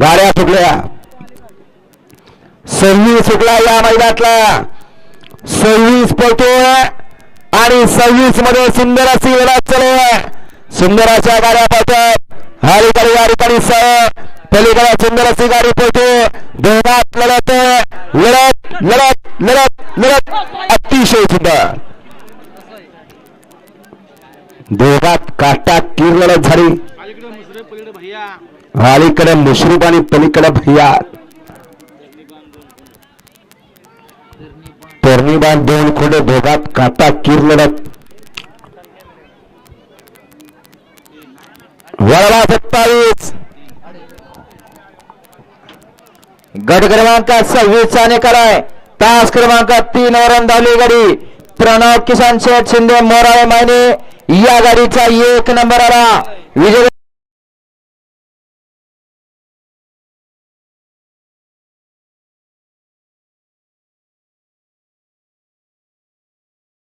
गाड्या फुटल्या. सव्वीस फुटला या मैदानातला. सव्वीस पळतोय आणि सव्वीसमध्ये सुंदर अशी वेळ चालू आहे. सुंदर गाड्या पळतात. अलीकडे या ठिकाणी सह पलीकडे सुंदर अशी गाडी पळतो. दोघात लढत लढत लढत लढत लढत. अतिशय सुंदर. दोघात काटा तीर लढत झाली. अलीकडे मुश्रीफ आणि पलीकडे भैया. तोरणीबान दोन खोडे दोघात काटा कीर लढत वळवा सत्तावीस. गट क्रमांक सव्वीस चा निकाल आहे तास क्रमांक तीन वर अंदावली गाडी. प्रणव किसान शेठ शिंदे मोराळे मायने या गाडीचा एक नंबर आला. विजय